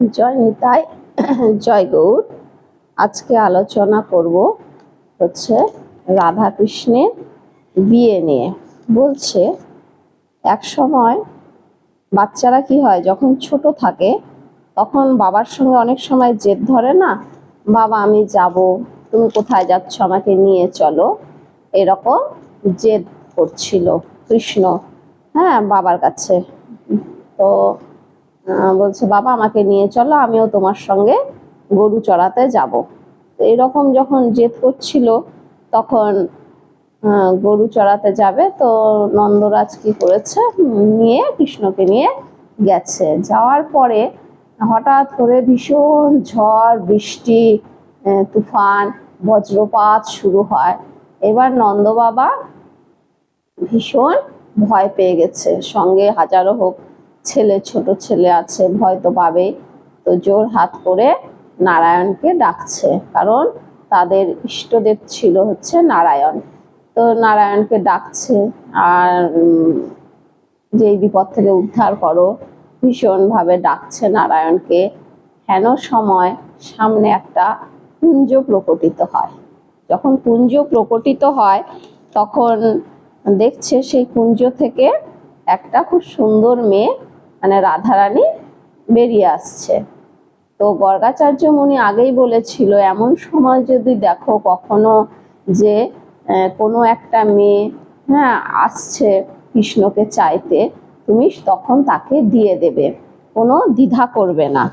জয় নিতাই, জয় গৌর। আজকে আলোচনা করব হচ্ছে রাধা কৃষ্ণের বিয়ে নিয়ে। বলছে, এক সময় বাচ্চারা কি হয়, যখন ছোট থাকে, তখন বাবার সঙ্গে অনেক সময় জেদ ধরে না, বাবা, আমি যাব, তুমি কোথায় যাচ্ছ, আমাকে নিয়ে চলো। এরকম জেদ করছিল কৃষ্ণ হ্যাঁ বাবার কাছে। তো বলছে, বাবা, আমাকে নিয়ে চলো, আমিও তোমার সঙ্গে গরু চড়াতে যাব। এরকম যখন জেদ করছিল, তখন গরু চড়াতে যাবে। তো নন্দরাজ কি করেছে? নিয়ে কৃষ্ণকে নিয়ে গেছে। যাওয়ার পরে হঠাৎ করে ভীষণ ঝড়, বৃষ্টি তুফান, বজ্রপাত শুরু হয়। এবার নন্দ বাবা ভীষণ ভয় পেয়ে গেছে। সঙ্গে হাজারো হোক ছেলে, ছোট ছেলে আছে, ভয় তো পাবেই। তো জোর হাত করে নারায়ণকে ডাকছে, কারণ তাদের ইষ্টদেব ছিল হচ্ছে নারায়ণ। তো নারায়ণকে ডাকছে, আর যে বিপদ থেকে উদ্ধার করো, ভীষণভাবে ডাকছে নারায়ণকে। হেন সময় সামনে একটা কুঞ্জ প্রকটিত হয়। যখন কুঞ্জ প্রকটিত হয়, তখন দেখছে সেই কুঞ্জ থেকে একটা খুব সুন্দর মেয়ে মানে রাধারানী বেরিয়ে আসছে। তো গর্গাচার্য মুনি আগেই বলেছিল, এমন সময় যদি দেখো কখনো যে কোনো একটা মেয়ে হ্যাঁ আসছে কৃষ্ণকে চাইতে, তুমি তখন তাকে দিয়ে দেবে, কোনো দ্বিধা করবে না।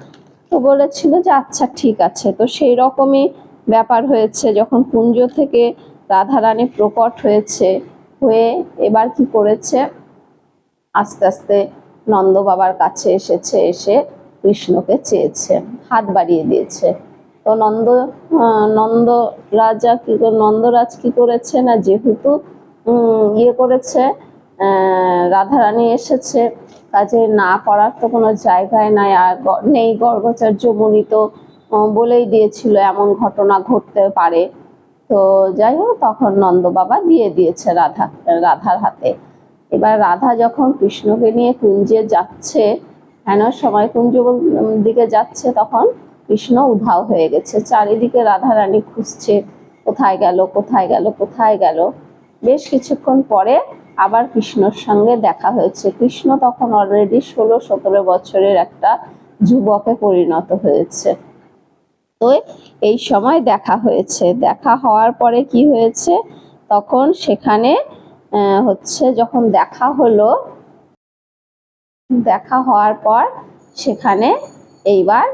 তো বলেছিল যে আচ্ছা ঠিক আছে। তো সেই রকমই ব্যাপার হয়েছে, যখন কুঞ্জ থেকে রাধারানী প্রকট হয়েছে, হয়ে এবার কি করেছে, আস্তে আস্তে নন্দ বাবার কাছে এসেছে, এসে কৃষ্ণকে চেয়েছে, হাত বাড়িয়ে দিয়েছে। তো নন্দ নন্দ রাজা কি নন্দরাজ কি করেছে না যেহেতু ইয়ে করেছে রাধারানী এসেছে, কাজে না করার তো কোনো জায়গায় নাই, আর নেই গর্গচার্য মুনি তো বলেই দিয়েছিল এমন ঘটনা ঘটতে পারে। তো যাই হোক, তখন নন্দ বাবা দিয়ে দিয়েছে রাধা, রাধার হাতে। এবার রাধা যখন কৃষ্ণকে নিয়ে কুঞ্জে যাচ্ছে হেন সময় কুঞ্জ দিকে যাচ্ছে, তখন কৃষ্ণ উধাও হয়ে গেছে। চারিদিকে রাধা রানী খুঁজছে, কোথায় গেল কোথায় গেল কোথায় গেল। বেশ কিছুক্ষণ পরে আবার কৃষ্ণর সঙ্গে দেখা হয়েছে। কৃষ্ণ তখন অলরেডি ষোলো সতেরো বছরের একটা যুবকে পরিণত হয়েছে। তো এই সময় দেখা হয়েছে। দেখা হওয়ার পরে কি হয়েছে? তখন সেখানে হচ্ছে যখন দেখা হলো, দেখা হওয়ার পর সেখানে এইবার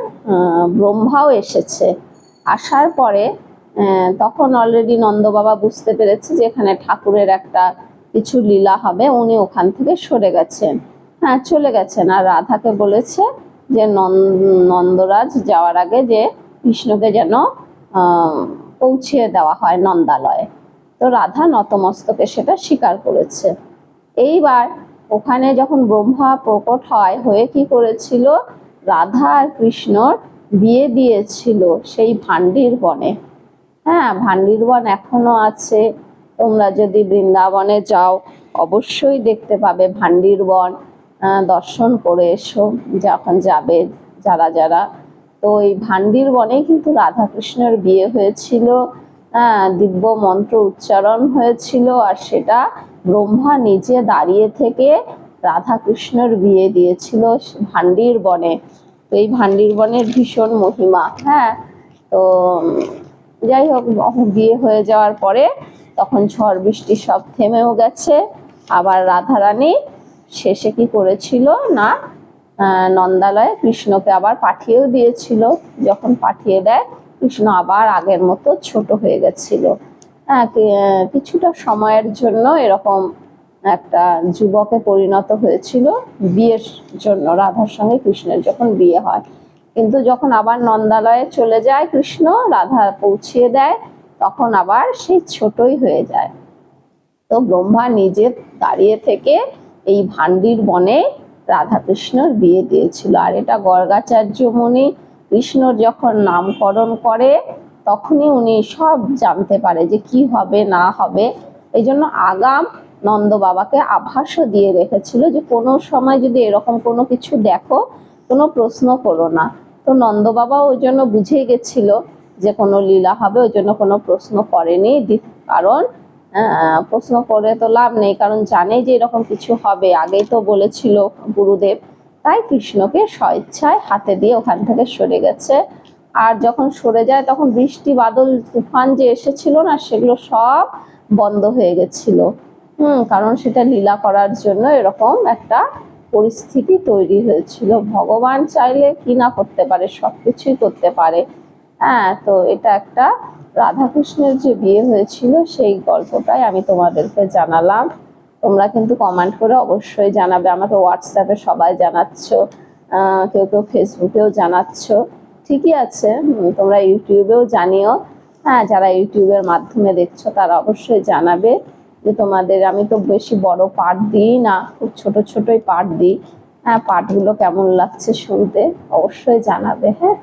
ব্রহ্মাও এসেছে। আসার পরে তখন অলরেডি নন্দ বাবা বুঝতে পেরেছে যে এখানে ঠাকুরের একটা কিছু লীলা হবে, উনি ওখান থেকে সরে গেছেন। হ্যাঁ চলে গেছেন। আর রাধাকে বলেছে যে, নন- নন্দরাজ যাওয়ার আগে যে কৃষ্ণকে যেন পৌঁছিয়ে দেওয়া হয় নন্দালয়ে। তো রাধা নতমস্তকে সেটা স্বীকার করেছে। এইবার ওখানে যখন ব্রহ্মা প্রকট হয়, হয়ে কি করেছিল? রাধা আর কৃষ্ণর বিয়ে দিয়েছিল সেই ভান্ডির বনে। হ্যাঁ ভান্ডির বন এখনও আছে। তোমরা যদি বৃন্দাবনে যাও, অবশ্যই দেখতে পাবে ভান্ডির বন। দর্শন করে এসো যখন যাবে যারা যারা। তো এই ভান্ডির বনে কিন্তু রাধা কৃষ্ণের বিয়ে হয়েছিল। হ্যাঁ দিব্য মন্ত্র উচ্চারণ হয়েছিল আর সেটা ব্রহ্মা নিজে দাঁড়িয়ে থেকে রাধা কৃষ্ণের বিয়ে দিয়েছিল ভান্ডির বনে তো এই ভান্ডির বনের ভীষণ মহিমা হ্যাঁ। তো যাই হোক, বিয়ে হয়ে যাওয়ার পরে তখন ঝড় বৃষ্টি সব থেমেও গেছে। আবার রাধারানী শেষে কি করেছিল না নন্দালয়ে কৃষ্ণকে আবার পাঠিয়েও দিয়েছিল। যখন পাঠিয়ে দেয় কৃষ্ণ আবার আগের মতো ছোট হয়ে গেছিল। হ্যাঁ কিছুটা সময়ের জন্য এরকম একটা যুবকে পরিণত হয়েছিল বিয়ের জন্য, রাধার সঙ্গে কৃষ্ণের যখন বিয়ে হয়। কিন্তু যখন আবার নন্দালয়ে চলে যায় কৃষ্ণ, রাধা পৌঁছিয়ে দেয়, তখন আবার সেই ছোটই হয়ে যায়। তো ব্রহ্মা নিজে দাঁড়িয়ে থেকে এই ভান্ডির বনে রাধাকৃষ্ণর বিয়ে দিয়েছিল। আর এটা গর্গাচার্য মুনি কৃষ্ণর যখন নামকরণ করে, তখনই উনি সব জানতে পারে যে কি হবে, না হবে। এই জন্য আগাম নন্দ বাবাকে আভাসও দিয়ে রেখেছিল যে কোনো সময় যদি এরকম কোনো কিছু দেখো, কোনো প্রশ্ন করো না। তো নন্দ বাবা ওই জন্য বুঝে গেছিল যে কোনো লীলা হবে, ওই জন্য কোনো প্রশ্ন করেনি। কারণ প্রশ্ন করে তো লাভ নেই, কারণ জানে যে এরকম কিছু হবে। আগেই তো বলেছিল গুরুদেব তাই কৃষ্ণকে স্বেচ্ছায় হাতে দিয়ে ওখান থেকে সরে গেছে। আর যখন সরে যায়, তখন বৃষ্টি, বাদল, তুফান যে এসেছিল না, সেগুলো সব বন্ধ হয়ে গেছিল। হুম, কারণ সেটা লীলা করার জন্য এরকম একটা পরিস্থিতি তৈরি হয়েছিল। ভগবান চাইলে কি না করতে পারে সব কিছুই করতে পারে। হ্যাঁ তো এটা একটা রাধাকৃষ্ণের যে বিয়ে হয়েছিল, সেই গল্পটাই আমি তোমাদেরকে জানালাম। তোমরা কিন্তু কমেন্ট করে অবশ্যই জানাবে। আমাকে হোয়াটসঅ্যাপে সবাই জানাচ্ছ কেউ কেউ ফেসবুকেও জানাচ্ছ। ঠিকই আছে তোমরা ইউটিউবেও জানিও। হ্যাঁ যারা ইউটিউবের মাধ্যমে দেখছ, তারা অবশ্যই জানাবে যে তোমাদের, আমি তো বেশি বড় পাঠ দিই না, খুব ছোট ছোটই পাঠ দিই। হ্যাঁ পাঠগুলো কেমন লাগছে শুনতে অবশ্যই জানাবে হ্যাঁ।